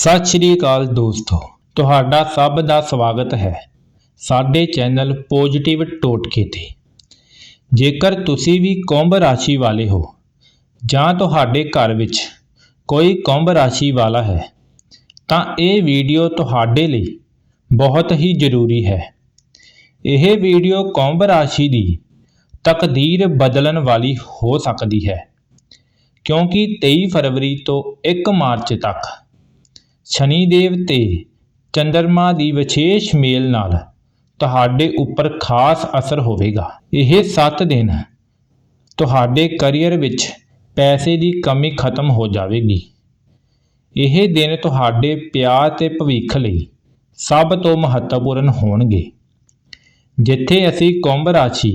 ਸਤਿ ਸ਼੍ਰੀ ਅਕਾਲ ਦੋਸਤੋ, ਤੁਹਾਡਾ ਸਭ ਦਾ ਸਵਾਗਤ ਹੈ ਸਾਡੇ ਚੈਨਲ ਪੋਜੀਟਿਵ ਟੋਟਕੇ ਤੇ। ਜੇਕਰ ਤੁਸੀਂ ਵੀ ਕੁੰਭ ਰਾਸ਼ੀ ਵਾਲੇ ਹੋ ਜਾਂ ਤੁਹਾਡੇ ਘਰ ਵਿੱਚ ਕੋਈ ਕੁੰਭ ਰਾਸ਼ੀ ਵਾਲਾ ਹੈ, ਤਾਂ ਇਹ ਵੀਡੀਓ ਤੁਹਾਡੇ ਲਈ ਬਹੁਤ ਹੀ ਜ਼ਰੂਰੀ ਹੈ। ਇਹ ਵੀਡੀਓ ਕੁੰਭ ਰਾਸ਼ੀ ਦੀ ਤਕਦੀਰ ਬਦਲਣ ਵਾਲੀ ਹੋ ਸਕਦੀ ਹੈ, ਕਿਉਂਕਿ 23 ਫਰਵਰੀ ਤੋਂ 1 ਮਾਰਚ ਤੱਕ ਸ਼ਨੀ ਦੇਵ ਤੇ ਚੰ드ਰਮਾ ਦੀ ਵਿਸ਼ੇਸ਼ ਮੇਲ ਨਾਲ ਤੁਹਾਡੇ ਉੱਪਰ ਖਾਸ ਅਸਰ ਹੋਵੇਗਾ। ਇਹ 7 ਦਿਨ ਤੁਹਾਡੇ ਕੈਰੀਅਰ ਵਿੱਚ ਪੈਸੇ ਦੀ ਕਮੀ ਖਤਮ ਹੋ ਜਾਵੇਗੀ। ਇਹ ਦਿਨ ਤੁਹਾਡੇ ਪਿਆਰ ਤੇ ਭਵਿੱਖ ਲਈ ਸਭ ਤੋਂ ਮਹੱਤਵਪੂਰਨ ਹੋਣਗੇ। ਜਿੱਥੇ ਅਸੀਂ ਕੁੰਭ ਰਾਸ਼ੀ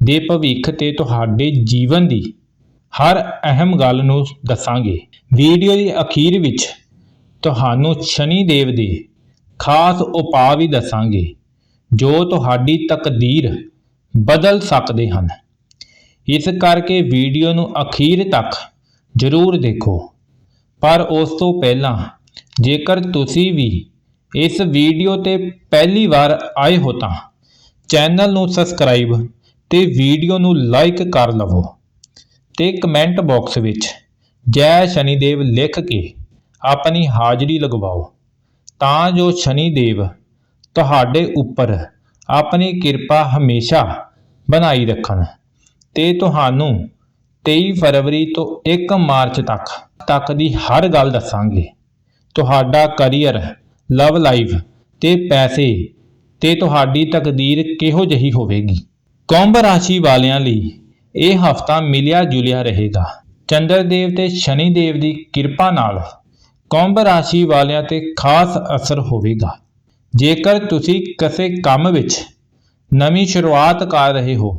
ਦੇ ਭਵਿੱਖ ਤੇ ਤੁਹਾਡੇ ਜੀਵਨ ਦੀ ਹਰ ਅਹਿਮ ਗੱਲ ਨੂੰ ਦੱਸਾਂਗੇ। ਵੀਡੀਓ ਦੇ ਅਖੀਰ ਵਿੱਚ ਤੁਹਾਨੂੰ ਸ਼ਨੀ ਦੇਵ ਦੇ ਖਾਸ ਉਪਾਅ ਵੀ ਦੱਸਾਂਗੇ, ਜੋ ਤੁਹਾਡੀ ਤਕਦੀਰ ਬਦਲ ਸਕਦੇ ਹਨ। ਇਸ ਕਰਕੇ ਵੀਡੀਓ ਨੂੰ ਅਖੀਰ ਤੱਕ ਜ਼ਰੂਰ ਦੇਖੋ। ਪਰ ਉਸ ਤੋਂ ਪਹਿਲਾਂ, ਜੇਕਰ ਤੁਸੀਂ ਵੀ ਇਸ ਵੀਡੀਓ ਤੇ ਪਹਿਲੀ ਵਾਰ ਆਏ ਹੋ ਤਾਂ ਚੈਨਲ ਨੂੰ ਸਬਸਕ੍ਰਾਈਬ ਤੇ ਵੀਡੀਓ ਨੂੰ ਲਾਈਕ ਕਰ ਲਵੋ ਤੇ ਕਮੈਂਟ ਬਾਕਸ ਵਿੱਚ ਜੈ ਸ਼ਨੀਦੇਵ ਲਿਖ ਕੇ ਆਪਣੀ ਹਾਜ਼ਰੀ ਲਗਵਾਓ। ਤਾਂ ਜੋ ਸ਼ਨੀਦੇਵ ਤੁਹਾਡੇ ਉੱਪਰ ਆਪਣੀ ਕਿਰਪਾ ਹਮੇਸ਼ਾ ਬਣਾਈ ਰੱਖਣ ਤੇ ਤੁਹਾਨੂੰ 23 ਫਰਵਰੀ ਤੋਂ 1 ਮਾਰਚ ਤੱਕ ਤੱਕ ਦੀ ਹਰ ਗੱਲ ਦੱਸਾਂਗੇ। ਤੁਹਾਡਾ ਕੈਰੀਅਰ, ਲਵ ਲਾਈਫ ਤੇ ਪੈਸੇ ਤੇ ਤੁਹਾਡੀ ਤਕਦੀਰ ਕਿਹੋ ਜਿਹੀ ਹੋਵੇਗੀ? ਕੁੰਭ ਰਾਸ਼ੀ ਵਾਲਿਆਂ ਲਈ ਇਹ ਹਫਤਾ ਮਿਲਿਆ ਜੁਲਿਆ ਰਹੇਗਾ। ਚੰਦਰਦੇਵ ਤੇ ਸ਼ਨੀ ਦੇਵ ਦੀ ਕਿਰਪਾ ਨਾਲ ਕੁੰਭ ਰਾਸ਼ੀ ਵਾਲਿਆਂ ਤੇ ਖਾਸ ਅਸਰ ਹੋਵੇਗਾ। ਜੇਕਰ ਤੁਸੀਂ ਕਿਸੇ ਕੰਮ ਵਿੱਚ ਨਵੀਂ ਸ਼ੁਰੂਆਤ ਕਰ ਰਹੇ ਹੋ,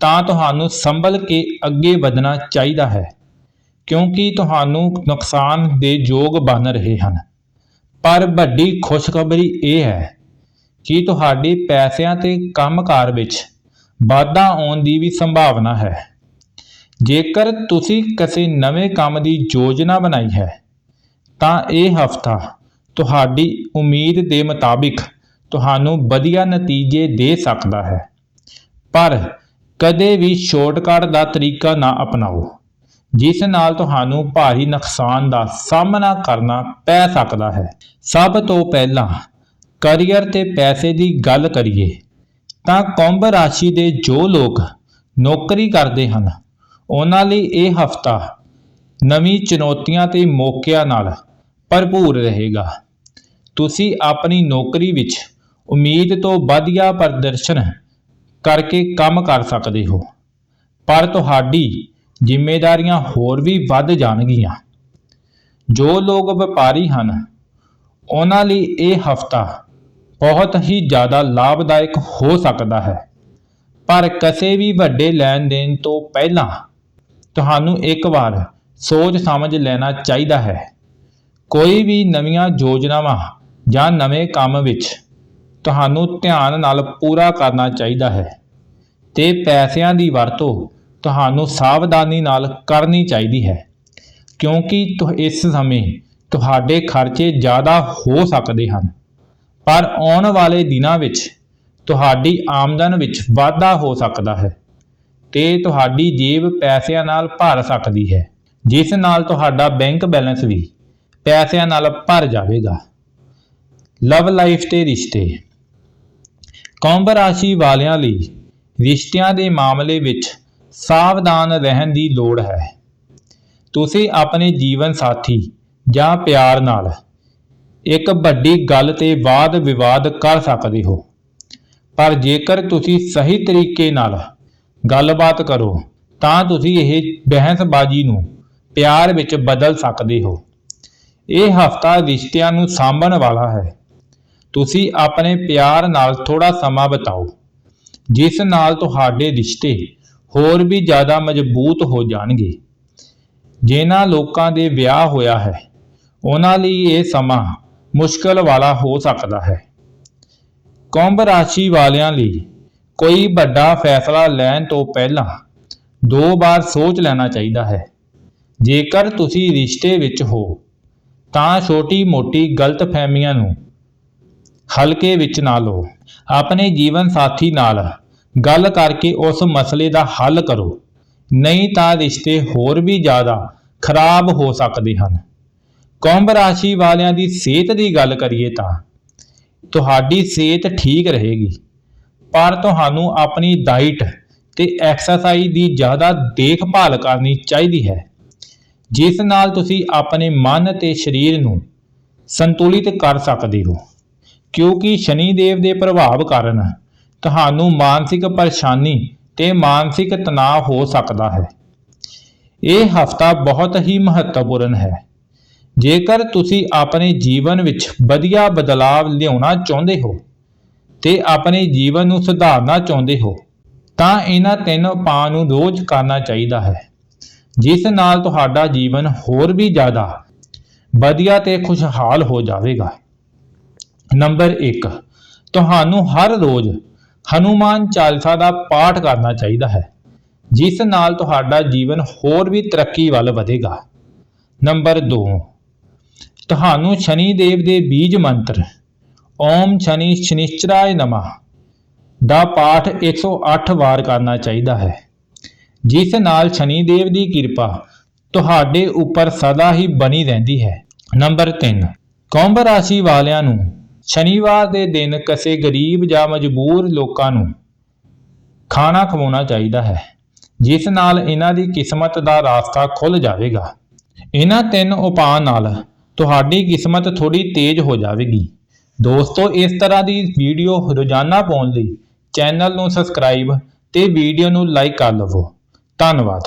ਤਾਂ ਤੁਹਾਨੂੰ ਸੰਭਲ ਕੇ ਅੱਗੇ ਵਧਣਾ ਚਾਹੀਦਾ ਹੈ, ਕਿਉਂਕਿ ਤੁਹਾਨੂੰ ਨੁਕਸਾਨ ਦੇ ਯੋਗ ਬਣ ਰਹੇ ਹਨ। ਪਰ ਵੱਡੀ ਖੁਸ਼ਖਬਰੀ ਇਹ ਹੈ ਕਿ ਤੁਹਾਡੇ ਪੈਸਿਆਂ ਤੇ ਕੰਮਕਾਰ ਵਿੱਚ ਵਾਧਾ ਆਉਣ ਦੀ ਵੀ ਸੰਭਾਵਨਾ ਹੈ। ਜੇਕਰ ਤੁਸੀਂ ਕਿਸੇ ਨਵੇਂ ਕੰਮ ਦੀ ਯੋਜਨਾ ਬਣਾਈ ਹੈ ਤਾਂ ਇਹ ਹਫਤਾ ਤੁਹਾਡੀ ਉਮੀਦ ਦੇ ਮੁਤਾਬਿਕ ਤੁਹਾਨੂੰ ਵਧੀਆ ਨਤੀਜੇ ਦੇ ਸਕਦਾ ਹੈ। ਪਰ ਕਦੇ ਵੀ ਸ਼ਾਰਟਕਟ ਦਾ ਤਰੀਕਾ ਨਾ ਅਪਣਾਓ, ਜਿਸ ਨਾਲ ਤੁਹਾਨੂੰ ਭਾਰੀ ਨੁਕਸਾਨ ਦਾ ਸਾਹਮਣਾ ਕਰਨਾ ਪੈ ਸਕਦਾ ਹੈ। ਸਭ ਤੋਂ ਪਹਿਲਾਂ ਕੈਰੀਅਰ ਤੇ ਪੈਸੇ ਦੀ ਗੱਲ ਕਰੀਏ, ਤਾਂ ਕੁੰਭ ਰਾਸ਼ੀ ਦੇ ਜੋ ਲੋਕ ਨੌਕਰੀ ਕਰਦੇ ਹਨ, ਉਹਨਾਂ ਲਈ ਇਹ ਹਫਤਾ ਨਵੀਂ ਚੁਣੌਤੀਆਂ ਤੇ ਮੌਕਿਆਂ ਨਾਲ ਭਰਪੂਰ ਰਹੇਗਾ। ਤੁਸੀਂ ਆਪਣੀ ਨੌਕਰੀ ਵਿੱਚ ਉਮੀਦ ਤੋਂ ਵਧੀਆ ਪ੍ਰਦਰਸ਼ਨ ਕਰਕੇ ਕੰਮ ਕਰ ਸਕਦੇ ਹੋ, ਪਰ ਤੁਹਾਡੀ ਜ਼ਿੰਮੇਵਾਰੀਆਂ ਹੋਰ ਵੀ ਵੱਧ ਜਾਣਗੀਆਂ। ਜੋ ਲੋਕ ਵਪਾਰੀ ਹਨ, ਉਹਨਾਂ ਲਈ ਇਹ ਹਫਤਾ ਬਹੁਤ ਹੀ ਜ਼ਿਆਦਾ ਲਾਭਦਾਇਕ ਹੋ ਸਕਦਾ ਹੈ। ਪਰ ਕਿਸੇ ਵੀ ਵੱਡੇ ਲੈਣ ਦੇਣ ਤੋਂ ਪਹਿਲਾਂ ਤੁਹਾਨੂੰ ਇੱਕ ਵਾਰ ਸੋਚ ਸਮਝ ਲੈਣਾ ਚਾਹੀਦਾ ਹੈ। ਕੋਈ ਵੀ ਨਵੀਆਂ ਯੋਜਨਾਵਾਂ ਜਾਂ ਨਵੇਂ ਕੰਮ ਵਿੱਚ ਤੁਹਾਨੂੰ ਧਿਆਨ ਨਾਲ ਪੂਰਾ ਕਰਨਾ ਚਾਹੀਦਾ ਹੈ ਤੇ ਪੈਸਿਆਂ ਦੀ ਵਰਤੋਂ ਤੁਹਾਨੂੰ ਸਾਵਧਾਨੀ ਨਾਲ ਕਰਨੀ ਚਾਹੀਦੀ ਹੈ, ਕਿਉਂਕਿ ਤੁਹ, ਇਸ ਸਮੇਂ ਤੁਹਾਡੇ ਖਰਚੇ ਜ਼ਿਆਦਾ ਹੋ ਸਕਦੇ ਹਨ। ਪਰ ਆਉਣ ਵਾਲੇ ਦਿਨਾਂ ਵਿੱਚ ਤੁਹਾਡੀ ਆਮਦਨ ਵਿੱਚ ਵਾਧਾ ਹੋ ਸਕਦਾ ਹੈ ਤੇ ਤੁਹਾਡੀ ਜੇਬ ਪੈਸਿਆਂ ਨਾਲ ਭਰ ਸਕਦੀ ਹੈ, ਜਿਸ ਨਾਲ ਤੁਹਾਡਾ ਬੈਂਕ ਬੈਲੈਂਸ ਵੀ ਪੈਸਿਆਂ ਨਾਲ ਭਰ ਜਾਵੇਗਾ। ਲਵ ਲਾਈਫ ਤੇ ਰਿਸ਼ਤੇ। ਕੁੰਭ ਰਾਸ਼ੀ ਵਾਲਿਆਂ ਲਈ ਰਿਸ਼ਤਿਆਂ ਦੇ ਮਾਮਲੇ ਵਿੱਚ ਸਾਵਧਾਨ ਰਹਿਣ ਦੀ ਲੋੜ ਹੈ। ਤੁਸੀਂ ਆਪਣੇ ਜੀਵਨ ਸਾਥੀ ਜਾਂ ਪਿਆਰ ਨਾਲ ਇੱਕ ਵੱਡੀ ਗੱਲ ਤੇ ਵਾਦ ਵਿਵਾਦ ਕਰ ਸਕਦੇ ਹੋ। ਪਰ ਜੇਕਰ ਤੁਸੀਂ ਸਹੀ ਤਰੀਕੇ ਨਾਲ ਗੱਲਬਾਤ ਕਰੋ, ਤਾਂ ਤੁਸੀਂ ਇਹ ਬਹਿਸਬਾਜ਼ੀ ਨੂੰ ਪਿਆਰ ਵਿੱਚ ਬਦਲ ਸਕਦੇ ਹੋ। ਇਹ ਹਫਤਾ ਰਿਸ਼ਤਿਆਂ ਨੂੰ ਸਾਂਭਣ ਵਾਲਾ ਹੈ। ਤੁਸੀਂ ਆਪਣੇ ਪਿਆਰ ਨਾਲ ਥੋੜਾ ਸਮਾਂ ਬਿਤਾਓ। ਜਿਸ ਨਾਲ ਤੁਹਾਡੇ ਰਿਸ਼ਤੇ ਹੋਰ ਵੀ ਜ਼ਿਆਦਾ ਮਜ਼ਬੂਤ ਹੋ ਜਾਣਗੇ। ਜਿਨ੍ਹਾਂ ਲੋਕਾਂ ਦੇ ਵਿਆਹ ਹੋਇਆ ਹੈ, ਉਹਨਾਂ ਲਈ ਇਹ ਸਮਾਂ ਮੁਸ਼ਕਲ ਵਾਲਾ ਹੋ ਸਕਦਾ ਹੈ। ਕੁੰਭ ਰਾਸ਼ੀ ਵਾਲਿਆਂ ਲਈ ਕੋਈ ਵੱਡਾ ਫੈਸਲਾ ਲੈਣ ਤੋਂ ਪਹਿਲਾਂ ਦੋ ਵਾਰ ਸੋਚ ਲੈਣਾ ਚਾਹੀਦਾ ਹੈ। ਜੇਕਰ ਤੁਸੀਂ ਰਿਸ਼ਤੇ ਵਿੱਚ ਹੋ ਤਾਂ ਛੋਟੀ-ਮੋਟੀ ਗਲਤਫਹਿਮੀਆਂ ਨੂੰ ਹਲਕੇ ਵਿੱਚ ਨਾ ਲਓ। ਆਪਣੇ ਜੀਵਨ ਸਾਥੀ ਨਾਲ ਗੱਲ ਕਰਕੇ ਉਸ ਮਸਲੇ ਦਾ ਹੱਲ ਕਰੋ। ਨਹੀਂ ਤਾਂ ਰਿਸ਼ਤੇ ਹੋਰ ਵੀ ਜ਼ਿਆਦਾ ਖਰਾਬ ਹੋ ਸਕਦੇ ਹਨ। ਕੁੰਭ ਰਾਸ਼ੀ ਵਾਲਿਆਂ ਦੀ ਸਿਹਤ ਦੀ ਗੱਲ ਕਰੀਏ ਤਾਂ ਤੁਹਾਡੀ ਸਿਹਤ ਠੀਕ ਰਹੇਗੀ। ਪਰ ਤੁਹਾਨੂੰ ਆਪਣੀ ਡਾਈਟ ਤੇ ਐਕਸਰਸਾਈਜ਼ ਦੀ ਜ਼ਿਆਦਾ ਦੇਖਭਾਲ ਕਰਨੀ ਚਾਹੀਦੀ ਹੈ। ਜਿਸ ਨਾਲ ਤੁਸੀਂ ਆਪਣੇ ਮਨ ਅਤੇ ਸਰੀਰ ਨੂੰ ਸੰਤੁਲਿਤ ਕਰ ਸਕਦੇ ਹੋ। ਕਿਉਂਕਿ ਸ਼ਨੀ ਦੇਵ ਦੇ ਪ੍ਰਭਾਵ ਕਾਰਨ ਤੁਹਾਨੂੰ ਮਾਨਸਿਕ ਪਰੇਸ਼ਾਨੀ ਤੇ ਮਾਨਸਿਕ ਤਣਾਅ ਹੋ ਸਕਦਾ ਹੈ। ਇਹ ਹਫਤਾ ਬਹੁਤ ਹੀ ਮਹੱਤਵਪੂਰਨ ਹੈ। ਜੇਕਰ ਤੁਸੀਂ ਆਪਣੇ ਜੀਵਨ ਵਿੱਚ ਵਧੀਆ ਬਦਲਾਵ ਲਿਆਉਣਾ ਚਾਹੁੰਦੇ ਹੋ ਤੇ ਆਪਣੇ ਜੀਵਨ ਨੂੰ ਸੁਧਾਰਨਾ ਚਾਹੁੰਦੇ ਹੋ, ਤਾਂ ਇਹਨਾਂ ਤਿੰਨ ਉਪਾਅ ਨੂੰ ਰੋਜ਼ ਕਰਨਾ ਚਾਹੀਦਾ ਹੈ। ਜਿਸ ਨਾਲ ਤੁਹਾਡਾ ਜੀਵਨ ਹੋਰ ਵੀ ਜ਼ਿਆਦਾ ਵਧੀਆ ਤੇ ਖੁਸ਼ਹਾਲ ਹੋ ਜਾਵੇਗਾ। ਨੰਬਰ 1 ਤੁਹਾਨੂੰ ਹਰ ਰੋਜ਼ ਹਨੂਮਾਨ ਚਾਲੀਸਾ ਦਾ ਪਾਠ ਕਰਨਾ ਚਾਹੀਦਾ ਹੈ, ਜਿਸ ਨਾਲ ਤੁਹਾਡਾ ਜੀਵਨ ਹੋਰ ਵੀ ਤਰੱਕੀ ਵੱਲ ਵਧੇਗਾ। ਨੰਬਰ 2 ਤੁਹਾਨੂੰ ਸ਼ਨੀ ਦੇਵ ਦੇ ਬੀਜ ਮੰਤਰ, ਓਮ ਸ਼ਨੀ ਸ਼ਨਿਸ਼ਚਰਾਏ ਨਮः, ਦਾ ਪਾਠ 108 ਵਾਰ ਕਰਨਾ ਚਾਹੀਦਾ ਹੈ। ਜਿਸ ਨਾਲ ਸ਼ਨੀ ਦੇਵ ਦੀ ਕਿਰਪਾ ਤੁਹਾਡੇ ਉੱਪਰ ਸਦਾ ਹੀ ਬਣੀ ਰਹਿੰਦੀ ਹੈ। ਨੰਬਰ 3 ਕੁੰਭ ਰਾਸ਼ੀ ਵਾਲਿਆਂ ਨੂੰ ਸ਼ਨੀਵਾਰ ਦੇ ਦਿਨ ਕਿਸੇ ਗਰੀਬ ਜਾਂ ਮਜਬੂਰ ਲੋਕਾਂ ਨੂੰ ਖਾਣਾ ਖਵਾਉਣਾ ਚਾਹੀਦਾ ਹੈ, ਜਿਸ ਨਾਲ ਇਹਨਾਂ ਦੀ ਕਿਸਮਤ ਦਾ ਰਾਸਤਾ ਖੁੱਲ ਜਾਵੇਗਾ। ਇਹਨਾਂ ਤਿੰਨ ਉਪਾਅ ਨਾਲ ਤੁਹਾਡੀ ਕਿਸਮਤ ਥੋੜੀ ਤੇਜ਼ ਹੋ ਜਾਵੇਗੀ। ਦੋਸਤੋ, ਇਸ ਤਰ੍ਹਾਂ ਦੀ ਵੀਡੀਓ ਰੋਜ਼ਾਨਾ ਪਾਉਣ ਲਈ ਚੈਨਲ ਨੂੰ ਸਬਸਕ੍ਰਾਈਬ ਤੇ ਵੀਡੀਓ ਨੂੰ ਲਾਈਕ ਕਰ ਲਵੋ। ਧੰਨਵਾਦ।